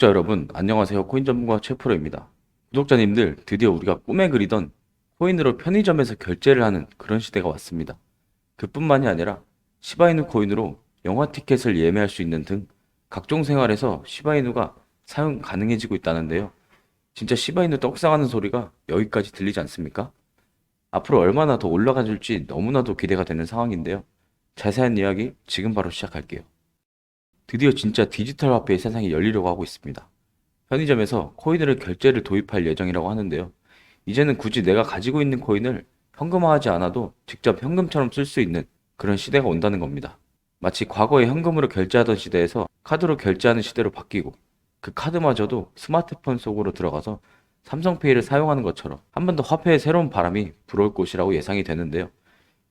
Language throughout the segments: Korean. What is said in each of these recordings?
구독자 여러분, 안녕하세요. 코인 전문가 최프로입니다. 구독자님들, 드디어 우리가 꿈에 그리던 코인으로 편의점에서 결제를 하는 그런 시대가 왔습니다. 그뿐만이 아니라 시바이누 코인으로 영화 티켓을 예매할 수 있는 등 각종 생활에서 시바이누가 사용 가능해지고 있다는데요. 진짜 시바이누 떡상하는 소리가 여기까지 들리지 않습니까? 앞으로 얼마나 더 올라가 줄지 너무나도 기대가 되는 상황인데요. 자세한 이야기 지금 바로 시작할게요. 드디어 진짜 디지털 화폐의 세상이 열리려고 하고 있습니다. 편의점에서 코인으로 결제를 도입할 예정이라고 하는데요. 이제는 굳이 내가 가지고 있는 코인을 현금화하지 않아도 직접 현금처럼 쓸 수 있는 그런 시대가 온다는 겁니다. 마치 과거에 현금으로 결제하던 시대에서 카드로 결제하는 시대로 바뀌고 그 카드마저도 스마트폰 속으로 들어가서 삼성페이를 사용하는 것처럼 한 번 더 화폐의 새로운 바람이 불어올 것이라고 예상이 되는데요.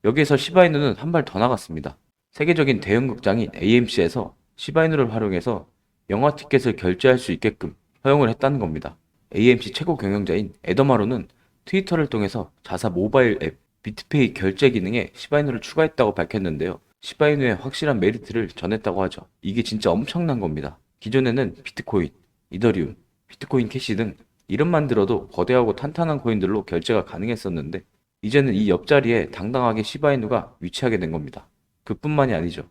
여기에서 시바이누는 한 발 더 나갔습니다. 세계적인 대형 극장인 AMC에서 시바이누를 활용해서 영화 티켓을 결제할 수 있게끔 허용을 했다는 겁니다. AMC 최고 경영자인 에더마로는 트위터를 통해서 자사 모바일 앱 비트페이 결제 기능에 시바이누를 추가했다고 밝혔는데요. 시바이누의 확실한 메리트를 전했다고 하죠. 이게 진짜 엄청난 겁니다. 기존에는 비트코인, 이더리움, 비트코인 캐시 등 이름만 들어도 거대하고 탄탄한 코인들로 결제가 가능했었는데 이제는 이 옆자리에 당당하게 시바이누가 위치하게 된 겁니다. 그뿐만이 아니죠.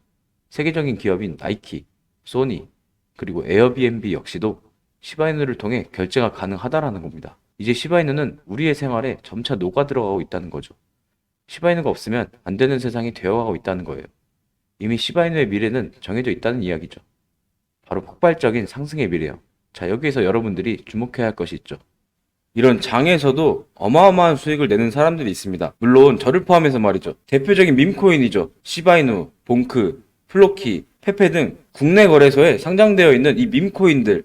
세계적인 기업인 나이키, 소니, 그리고 에어비앤비 역시도 시바이누를 통해 결제가 가능하다라는 겁니다. 이제 시바이누는 우리의 생활에 점차 녹아 들어가고 있다는 거죠. 시바이누가 없으면 안 되는 세상이 되어가고 있다는 거예요. 이미 시바이누의 미래는 정해져 있다는 이야기죠. 바로 폭발적인 상승의 미래요. 자, 여기에서 여러분들이 주목해야 할 것이 있죠. 이런 장에서도 어마어마한 수익을 내는 사람들이 있습니다. 물론 저를 포함해서 말이죠. 대표적인 밈코인이죠. 시바이누, 봉크, 플로키, 페페 등 국내 거래소에 상장되어 있는 이 밈코인들.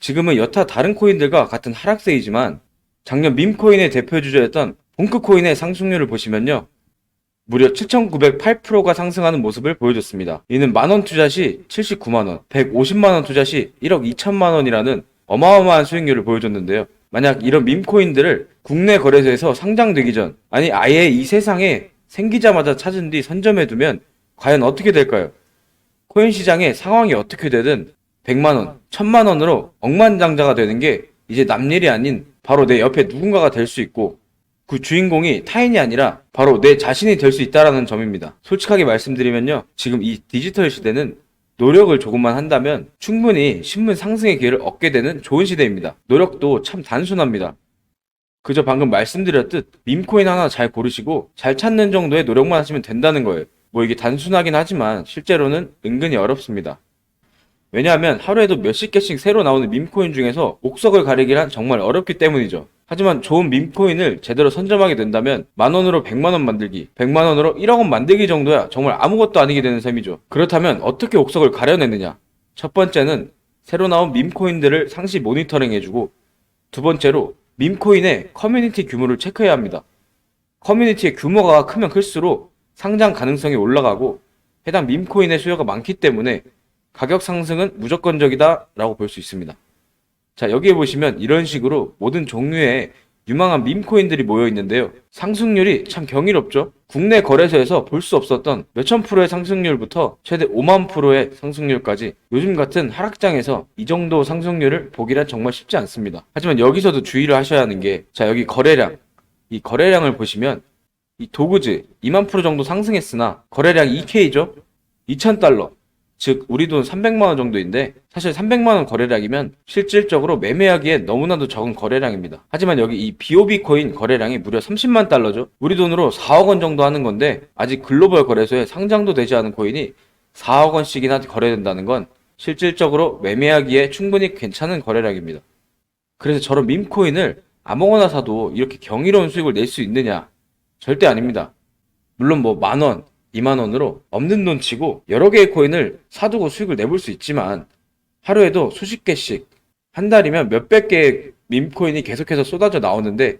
지금은 여타 다른 코인들과 같은 하락세이지만 작년 밈코인의 대표 주자였던 봉크코인의 상승률을 보시면요. 무려 7,908%가 상승하는 모습을 보여줬습니다. 이는 만원 투자 시 79만원, 150만원 투자 시 1억 2천만원이라는 어마어마한 수익률을 보여줬는데요. 만약 이런 밈코인들을 국내 거래소에서 상장되기 전, 아니 아예 이 세상에 생기자마자 찾은 뒤 선점해두면 과연 어떻게 될까요? 코인 시장의 상황이 어떻게 되든 100만원, 1000만원으로 억만장자가 되는 게 이제 남일이 아닌 바로 내 옆에 누군가가 될 수 있고 그 주인공이 타인이 아니라 바로 내 자신이 될 수 있다라는 점입니다. 솔직하게 말씀드리면요. 지금 이 디지털 시대는 노력을 조금만 한다면 충분히 신문 상승의 기회를 얻게 되는 좋은 시대입니다. 노력도 참 단순합니다. 그저 방금 말씀드렸듯 밈코인 하나 잘 고르시고 잘 찾는 정도의 노력만 하시면 된다는 거예요. 뭐 이게 단순하긴 하지만 실제로는 은근히 어렵습니다. 왜냐하면 하루에도 몇십 개씩 새로 나오는 밈코인 중에서 옥석을 가리기란 정말 어렵기 때문이죠. 하지만 좋은 밈코인을 제대로 선점하게 된다면 만원으로 100만원 만들기, 100만원으로 1억원 만들기 정도야 정말 아무것도 아니게 되는 셈이죠. 그렇다면 어떻게 옥석을 가려내느냐? 첫 번째는 새로 나온 밈코인들을 상시 모니터링 해주고 두 번째로 밈코인의 커뮤니티 규모를 체크해야 합니다. 커뮤니티의 규모가 크면 클수록 상장 가능성이 올라가고 해당 밈코인의 수요가 많기 때문에 가격 상승은 무조건적이다 라고 볼 수 있습니다. 자, 여기에 보시면 이런 식으로 모든 종류의 유망한 밈코인들이 모여 있는데요. 상승률이 참 경이롭죠? 국내 거래소에서 볼 수 없었던 몇천 프로의 상승률부터 최대 5만 프로의 상승률까지 요즘 같은 하락장에서 이 정도 상승률을 보기란 정말 쉽지 않습니다. 하지만 여기서도 주의를 하셔야 하는 게, 자, 여기 거래량. 이 거래량을 보시면 이 도그즈 2만 프로 정도 상승했으나 거래량 2K죠? 2,000달러. 즉 우리 돈 300만 원 정도인데 사실 300만 원 거래량이면 실질적으로 매매하기에 너무나도 적은 거래량입니다. 하지만 여기 이 BOB 코인 거래량이 무려 30만 달러죠. 우리 돈으로 4억 원 정도 하는 건데 아직 글로벌 거래소에 상장도 되지 않은 코인이 4억 원씩이나 거래된다는 건 실질적으로 매매하기에 충분히 괜찮은 거래량입니다. 그래서 저런 밈코인을 아무거나 사도 이렇게 경이로운 수익을 낼 수 있느냐? 절대 아닙니다. 물론 뭐 만 원, 2만 원으로 없는 돈 치고 여러 개의 코인을 사두고 수익을 내볼 수 있지만 하루에도 수십 개씩 한 달이면 몇백 개의 밈코인이 계속해서 쏟아져 나오는데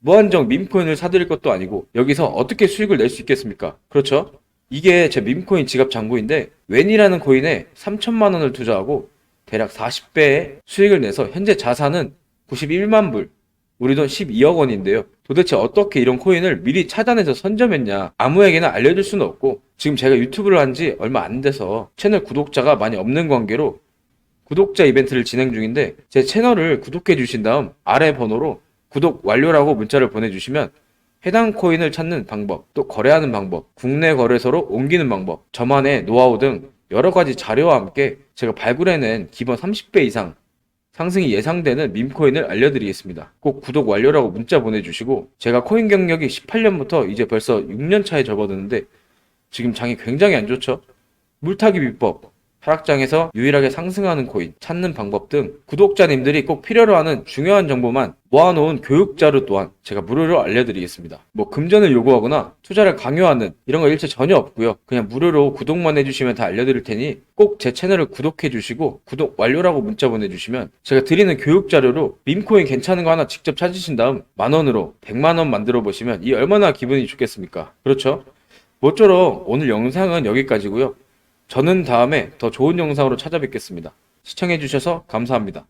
무한정 밈코인을 사들일 것도 아니고 여기서 어떻게 수익을 낼 수 있겠습니까? 그렇죠? 이게 제 밈코인 지갑 잔고인데 웬이라는 코인에 3천만 원을 투자하고 대략 40배의 수익을 내서 현재 자산은 91만 불, 우리 돈 12억 원인데요. 도대체 어떻게 이런 코인을 미리 차단해서 선점했냐? 아무에게나 알려줄 수는 없고, 지금 제가 유튜브를 한 지 얼마 안 돼서 채널 구독자가 많이 없는 관계로 구독자 이벤트를 진행 중인데 제 채널을 구독해 주신 다음 아래 번호로 구독 완료라고 문자를 보내주시면 해당 코인을 찾는 방법, 또 거래하는 방법, 국내 거래소로 옮기는 방법, 저만의 노하우 등 여러 가지 자료와 함께 제가 발굴해낸 기본 30배 이상 상승이 예상되는 밈코인을 알려드리겠습니다. 꼭 구독 완료라고 문자 보내주시고 제가 코인 경력이 18년부터 이제 벌써 6년 차에 접어드는데 지금 장이 굉장히 안 좋죠? 물타기 비법, 하락장에서 유일하게 상승하는 코인 찾는 방법 등 구독자님들이 꼭 필요로 하는 중요한 정보만 모아놓은 교육 자료 또한 제가 무료로 알려드리겠습니다. 뭐 금전을 요구하거나 투자를 강요하는 이런 거 일체 전혀 없고요. 그냥 무료로 구독만 해주시면 다 알려드릴 테니 꼭 제 채널을 구독해 주시고 구독 완료라고 문자 보내주시면 제가 드리는 교육 자료로 밈코인 괜찮은 거 하나 직접 찾으신 다음 만 원으로 100만 원 만들어 보시면 이 얼마나 기분이 좋겠습니까? 그렇죠? 모쪼록 오늘 영상은 여기까지고요. 저는 다음에 더 좋은 영상으로 찾아뵙겠습니다. 시청해주셔서 감사합니다.